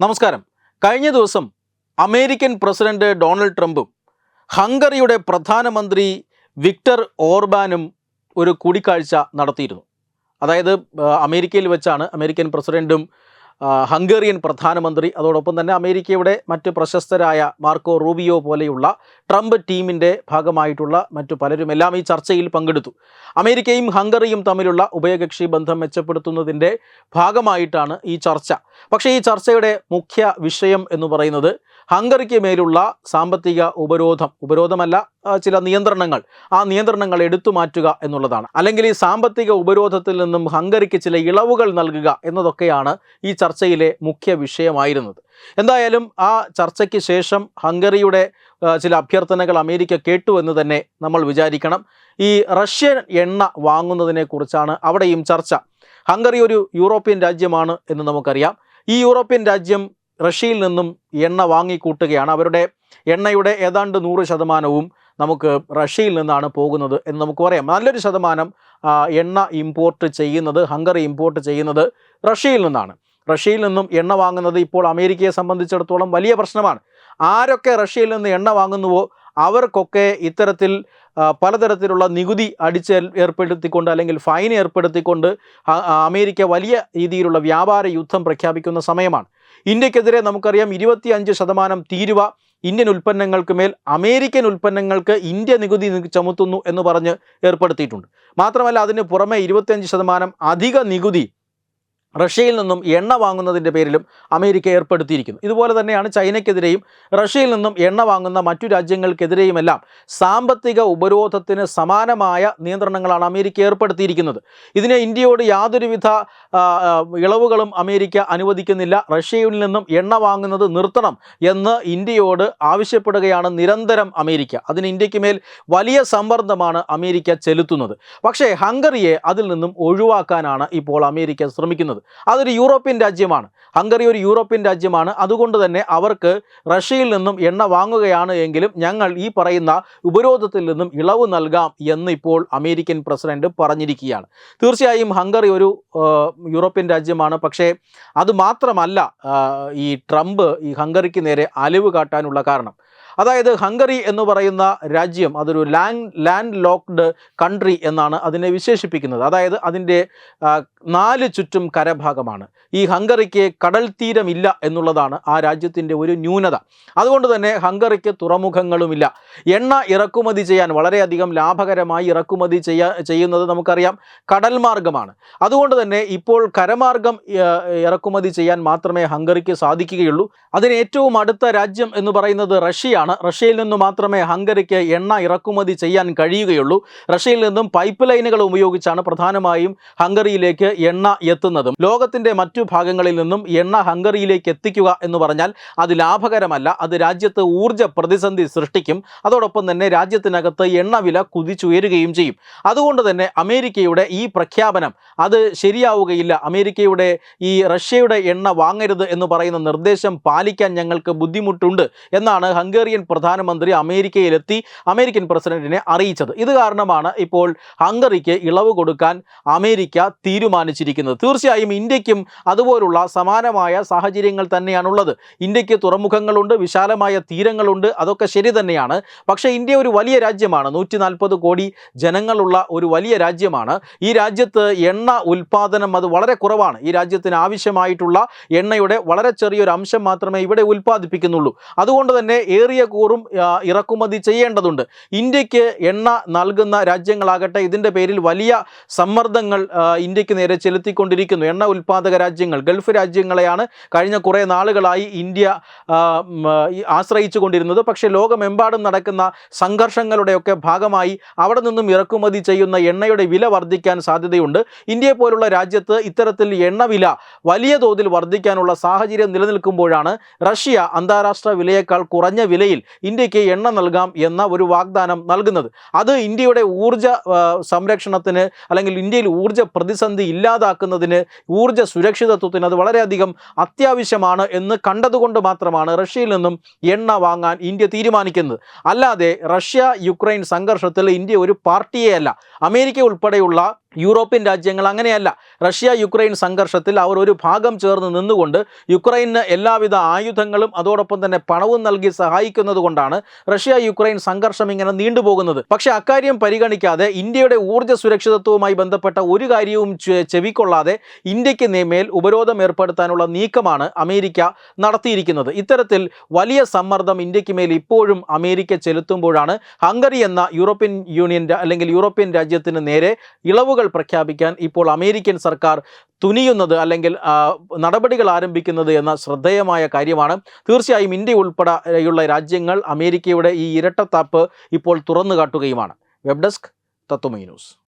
നമസ്കാരം. കഴിഞ്ഞ ദിവസം അമേരിക്കൻ പ്രസിഡന്റ് ഡൊണാൾഡ് ട്രംപും ഹംഗറിയുടെ പ്രധാനമന്ത്രി വിക്ടർ ഓർബാനും ഒരു കൂടിക്കാഴ്ച നടത്തിയിരുന്നു. അതായത് അമേരിക്കയിൽ വെച്ചാണ് അമേരിക്കൻ പ്രസിഡന്റും ഹംഗേറിയൻ പ്രധാനമന്ത്രി അതോടൊപ്പം തന്നെ അമേരിക്കയുടെ മറ്റ് പ്രശസ്തരായ മാർക്കോ റൂബിയോ പോലെയുള്ള ട്രംപ് ടീമിന്റെ ഭാഗമായിട്ടുള്ള മറ്റു പലരും എല്ലാം ഈ ചർച്ചയിൽ പങ്കെടുത്തു. അമേരിക്കയും ഹംഗറിയും തമ്മിലുള്ള ഉഭയകക്ഷി ബന്ധം മെച്ചപ്പെടുത്തുന്നതിന്റെ ഭാഗമായിട്ടാണ് ഈ ചർച്ച. പക്ഷേ ഈ ചർച്ചയുടെ മുഖ്യ വിഷയം എന്ന് പറയുന്നത് ഹംഗറിക്ക് മേലുള്ള സാമ്പത്തിക ഉപരോധം ഉപരോധമല്ല ചില നിയന്ത്രണങ്ങൾ. ആ നിയന്ത്രണങ്ങൾ എടുത്തു മാറ്റുക എന്നുള്ളതാണ്. അല്ലെങ്കിൽ ഈ സാമ്പത്തിക ഉപരോധത്തിൽ നിന്നും ഹംഗറിക്ക് ചില ഇളവുകൾ നൽകുക എന്നതൊക്കെയാണ് ഈ ചർച്ചയിലെ മുഖ്യ വിഷയമായിരുന്നത്. എന്തായാലും ആ ചർച്ചയ്ക്ക് ശേഷം ഹംഗറിയുടെ ചില അഭ്യർത്ഥനകൾ അമേരിക്ക കേട്ടു എന്ന് തന്നെ നമ്മൾ വിചാരിക്കണം. ഈ റഷ്യൻ എണ്ണ വാങ്ങുന്നതിനെക്കുറിച്ചാണ് അവിടെയും ചർച്ച. ഹംഗറി ഒരു യൂറോപ്യൻ രാജ്യമാണ് എന്ന് നമുക്കറിയാം. ഈ യൂറോപ്യൻ രാജ്യം റഷ്യയിൽ നിന്നും എണ്ണ വാങ്ങിക്കൂട്ടുകയാണ്. അവരുടെ എണ്ണയുടെ ഏതാണ്ട് നൂറ് ശതമാനവും നമുക്ക് റഷ്യയിൽ നിന്നാണ് പോകുന്നത് എന്ന് നമുക്ക് പറയാം. നല്ലൊരു ശതമാനം എണ്ണ ഇമ്പോർട്ട് ചെയ്യുന്നത് ഹംഗറി ഇമ്പോർട്ട് ചെയ്യുന്നത് റഷ്യയിൽ നിന്നാണ്. റഷ്യയിൽ നിന്നും എണ്ണ വാങ്ങുന്നത് ഇപ്പോൾ അമേരിക്കയെ സംബന്ധിച്ചിടത്തോളം വലിയ പ്രശ്നമാണ്. ആരൊക്കെ റഷ്യയിൽ നിന്ന് എണ്ണ വാങ്ങുന്നുവോ അവർക്കൊക്കെ ഇത്തരത്തിൽ പലതരത്തിലുള്ള നികുതി അടിച്ച് ഏർപ്പെടുത്തിക്കൊണ്ട് അല്ലെങ്കിൽ ഫൈൻ ഏർപ്പെടുത്തിക്കൊണ്ട് അമേരിക്ക വലിയ രീതിയിലുള്ള വ്യാപാര യുദ്ധം പ്രഖ്യാപിക്കുന്ന സമയമാണ്. ഇന്ത്യക്കെതിരെ നമുക്കറിയാം ഇരുപത്തി അഞ്ച് ശതമാനം തീരുവ ഇന്ത്യൻ ഉൽപ്പന്നങ്ങൾക്ക് മേൽ അമേരിക്കൻ ഉൽപ്പന്നങ്ങൾക്ക് ഇന്ത്യ നികുതി ചുമത്തുന്നു എന്ന് പറഞ്ഞ് ഏർപ്പെടുത്തിയിട്ടുണ്ട്. മാത്രമല്ല അതിന് പുറമെ ഇരുപത്തിയഞ്ച് ശതമാനം അധിക നികുതി റഷ്യയിൽ നിന്നും എണ്ണ വാങ്ങുന്നതിന്റെ പേരിലും അമേരിക്ക ഏർപ്പെടുത്തിയിരിക്കുന്നു. ഇതുപോലെ തന്നെയാണ് ചൈനയ്ക്കെതിരെയും റഷ്യയിൽ നിന്നും എണ്ണ വാങ്ങുന്ന മറ്റു രാജ്യങ്ങൾക്കെതിരെയുമെല്ലാം സാമ്പത്തിക ഉപരോധത്തിന് സമാനമായ നിയന്ത്രണങ്ങളാണ് അമേരിക്ക ഏർപ്പെടുത്തിയിരിക്കുന്നത്. ഇതിനെ ഇന്ത്യയോട് യാതൊരുവിധ ഇളവുകളും അമേരിക്ക അനുവദിക്കുന്നില്ല. റഷ്യയിൽ നിന്നും എണ്ണ വാങ്ങുന്നത് നിർത്തണം എന്ന് ഇന്ത്യയോട് ആവശ്യപ്പെടുകയാണ് നിരന്തരം അമേരിക്ക. അതിന് ഇന്ത്യയ്ക്ക് മേൽ വലിയ സമ്മർദ്ദമാണ് അമേരിക്ക ചെലുത്തുന്നത്. പക്ഷേ ഹംഗറിയെ അതിൽ നിന്നും ഒഴിവാക്കാനാണ് ഇപ്പോൾ അമേരിക്ക ശ്രമിക്കുന്നത്. അതൊരു യൂറോപ്യൻ രാജ്യമാണ്. ഹംഗറി ഒരു യൂറോപ്യൻ രാജ്യമാണ്. അതുകൊണ്ട് തന്നെ അവർക്ക് റഷ്യയിൽ നിന്നും എണ്ണ വാങ്ങുകയാണ് എങ്കിലും ഞങ്ങൾ ഈ പറയുന്ന ഉപരോധത്തിൽ നിന്നും ഇളവ് നൽകാം എന്ന് ഇപ്പോൾ അമേരിക്കൻ പ്രസിഡന്റ് പറഞ്ഞിരിക്കുകയാണ്. തീർച്ചയായും ഹംഗറി ഒരു യൂറോപ്യൻ രാജ്യമാണ്. പക്ഷേ അത് മാത്രമല്ല ഈ ട്രംപ് ഈ ഹംഗറിക്ക് നേരെ അലിവ് കാട്ടാനുള്ള കാരണം. അതായത് ഹംഗറി എന്ന് പറയുന്ന രാജ്യം അതൊരു ലാൻഡ് ലാൻഡ് ലോക്ക്ഡ് കൺട്രി എന്നാണ് അതിനെ വിശേഷിപ്പിക്കുന്നത്. അതായത് അതിന്റെ നാല് ചുറ്റും കരഭാഗമാണ്. ഈ ഹംഗറിക്ക് കടൽ തീരമില്ല എന്നുള്ളതാണ് ആ രാജ്യത്തിന്റെ ഒരു ന്യൂനത. അതുകൊണ്ട് തന്നെ ഹംഗറിക്ക് തുറമുഖങ്ങളുമില്ല. എണ്ണ ഇറക്കുമതി ചെയ്യാൻ വളരെയധികം ലാഭകരമായി ഇറക്കുമതി ചെയ്യാ ചെയ്യുന്നത് നമുക്കറിയാം. കടൽ മാർഗമാണ് അതുകൊണ്ട് തന്നെ ഇപ്പോൾ കരമാർഗം ഇറക്കുമതി ചെയ്യാൻ മാത്രമേ ഹംഗറിക്ക് സാധിക്കുകയുള്ളൂ. അതിന് ഏറ്റവും അടുത്ത രാജ്യം എന്ന് പറയുന്നത് റഷ്യയാണ്. റഷ്യയിൽ നിന്ന് മാത്രമേ ഹംഗറിക്ക് എണ്ണ ഇറക്കുമതി ചെയ്യാൻ കഴിയുകയുള്ളൂ. റഷ്യയിൽ നിന്നും പൈപ്പ് ലൈനുകൾ ഉപയോഗിച്ചാണ് പ്രധാനമായും ഹംഗറിയിലേക്ക് എണ്ണ എത്തുന്നതും. ലോകത്തിന്റെ മറ്റു ഭാഗങ്ങളിൽ നിന്നും എണ്ണ ഹംഗറിയിലേക്ക് എത്തിക്കുക എന്ന് പറഞ്ഞാൽ അത് ലാഭകരമല്ല. അത് രാജ്യത്ത് ഊർജ പ്രതിസന്ധി സൃഷ്ടിക്കും. അതോടൊപ്പം തന്നെ രാജ്യത്തിനകത്ത് എണ്ണ വില കുതിച്ചുയരുകയും ചെയ്യും. അതുകൊണ്ട് തന്നെ അമേരിക്കയുടെ ഈ പ്രഖ്യാപനം അത് ശരിയാവുകയില്ല. അമേരിക്കയുടെ ഈ റഷ്യയുടെ എണ്ണ വാങ്ങരുത് എന്ന് പറയുന്ന നിർദ്ദേശം പാലിക്കാൻ ഞങ്ങൾക്ക് ബുദ്ധിമുട്ടുണ്ട് എന്നാണ് ഹംഗേറിയൻ പ്രധാനമന്ത്രി അമേരിക്കയിലെത്തി അമേരിക്കൻ പ്രസിഡന്റിനെ അറിയിച്ചത്. ഇത് കാരണമാണ് ഇപ്പോൾ ഹംഗറിക്ക് ഇളവ് കൊടുക്കാൻ അമേരിക്ക തീരുമാനിച്ചിരിക്കുന്നത്. തീർച്ചയായും ഇന്ത്യക്കും അതുപോലുള്ള സമാനമായ സാഹചര്യങ്ങൾ തന്നെയാണുള്ളത്. ഇന്ത്യയ്ക്ക് തുറമുഖങ്ങളുണ്ട് വിശാലമായ തീരങ്ങളുണ്ട് അതൊക്കെ ശരി തന്നെയാണ്. പക്ഷേ ഇന്ത്യ ഒരു വലിയ രാജ്യമാണ്. നൂറ്റി കോടി ജനങ്ങളുള്ള ഒരു വലിയ രാജ്യമാണ്. ഈ രാജ്യത്ത് എണ്ണ ഉൽപാദനം അത് വളരെ കുറവാണ്. ഈ രാജ്യത്തിന് ആവശ്യമായിട്ടുള്ള എണ്ണയുടെ വളരെ ചെറിയൊരു അംശം മാത്രമേ ഇവിടെ ഉൽപ്പാദിപ്പിക്കുന്നുള്ളൂ. അതുകൊണ്ട് തന്നെ ഏറിയ കൂറും ഇറക്കുമതി ചെയ്യേണ്ടതുണ്ട്. ഇന്ത്യയ്ക്ക് എണ്ണ നൽകുന്ന രാജ്യങ്ങളാകട്ടെ ഇതിന്റെ പേരിൽ വലിയ സമ്മർദ്ദങ്ങൾ ഇന്ത്യയ്ക്ക് നേരെ ചെലുത്തിക്കൊണ്ടിരിക്കുന്നു. എണ്ണ ഉൽപ്പാദക രാജ്യങ്ങൾ ഗൾഫ് രാജ്യങ്ങളെയാണ് കഴിഞ്ഞ കുറേ നാളുകളായി ഇന്ത്യ ആശ്രയിച്ചു കൊണ്ടിരുന്നത് പക്ഷേ ലോകമെമ്പാടും നടക്കുന്ന സംഘർഷങ്ങളുടെയൊക്കെ ഭാഗമായി അവിടെ നിന്നും ഇറക്കുമതി ചെയ്യുന്ന എണ്ണയുടെ വില വർദ്ധിക്കാൻ സാധ്യതയുണ്ട്. ഇന്ത്യയെ പോലുള്ള രാജ്യത്ത് ഇത്തരത്തിൽ എണ്ണ വില വലിയ തോതിൽ വർദ്ധിക്കാനുള്ള സാഹചര്യം നിലനിൽക്കുമ്പോഴാണ് റഷ്യ അന്താരാഷ്ട്ര വിലയേക്കാൾ കുറഞ്ഞ വിലയിൽ ഇന്ത്യയ്ക്ക് എണ്ണ നൽകാം എന്ന ഒരു വാഗ്ദാനം നൽകുന്നത്. അത് ഇന്ത്യയുടെ ഊർജ സംരക്ഷണത്തിന് അല്ലെങ്കിൽ ഇന്ത്യയിൽ ഊർജ പ്രതിസന്ധി ഇല്ലാതാക്കുന്നതിന് ഊർജ സുരക്ഷിതത്വത്തിന് അത് വളരെയധികം അത്യാവശ്യമാണ് എന്ന് കണ്ടതുകൊണ്ട് മാത്രമാണ് റഷ്യയിൽ നിന്നും എണ്ണ വാങ്ങാൻ ഇന്ത്യ തീരുമാനിക്കുന്നത്. അല്ലാതെ റഷ്യ യുക്രൈൻ സംഘർഷത്തിൽ ഇന്ത്യ ഒരു പാർട്ടിയേ അല്ല. അമേരിക്ക ഉൾപ്പെടെയുള്ള യൂറോപ്യൻ രാജ്യങ്ങൾ അങ്ങനെയല്ല. റഷ്യ യുക്രൈൻ സംഘർഷത്തിൽ അവർ ഒരു ഭാഗം ചേർന്ന് നിന്നുകൊണ്ട് യുക്രൈന് എല്ലാവിധ ആയുധങ്ങളും അതോടൊപ്പം തന്നെ പണവും നൽകി സഹായിക്കുന്നത് കൊണ്ടാണ് റഷ്യ യുക്രൈൻ സംഘർഷം ഇങ്ങനെ നീണ്ടുപോകുന്നത് പക്ഷേ അക്കാര്യം പരിഗണിക്കാതെ ഇന്ത്യയുടെ ഊർജ സുരക്ഷിതത്വവുമായി ബന്ധപ്പെട്ട ഒരു കാര്യവും ചെവിക്കൊള്ളാതെ ഇന്ത്യയ്ക്ക് മേൽ ഉപരോധം ഏർപ്പെടുത്താനുള്ള നീക്കമാണ് അമേരിക്ക നടത്തിയിരിക്കുന്നത്. ഇത്തരത്തിൽ വലിയ സമ്മർദ്ദം ഇന്ത്യയ്ക്ക് മേൽ ഇപ്പോഴും അമേരിക്ക ചെലുത്തുമ്പോഴാണ് ഹംഗറി എന്ന യൂറോപ്യൻ യൂണിയൻ അല്ലെങ്കിൽ യൂറോപ്യൻ രാജ്യത്തിന് നേരെ ഇളവുകൾ പ്രഖ്യാപിക്കാൻ ഇപ്പോൾ അമേരിക്കൻ സർക്കാർ തുനിയുന്നത് അല്ലെങ്കിൽ നടപടികൾ ആരംഭിക്കുന്നത് എന്ന ശ്രദ്ധേയമായ കാര്യമാണ്. തീർച്ചയായും ഇന്ത്യ ഉൾപ്പെടെയുള്ള രാജ്യങ്ങൾ അമേരിക്കയുടെ ഈ ഇരട്ടത്താപ്പ് ഇപ്പോൾ തുറന്നു കാട്ടുകയുമാണ്. Web desk Tatwamayi news.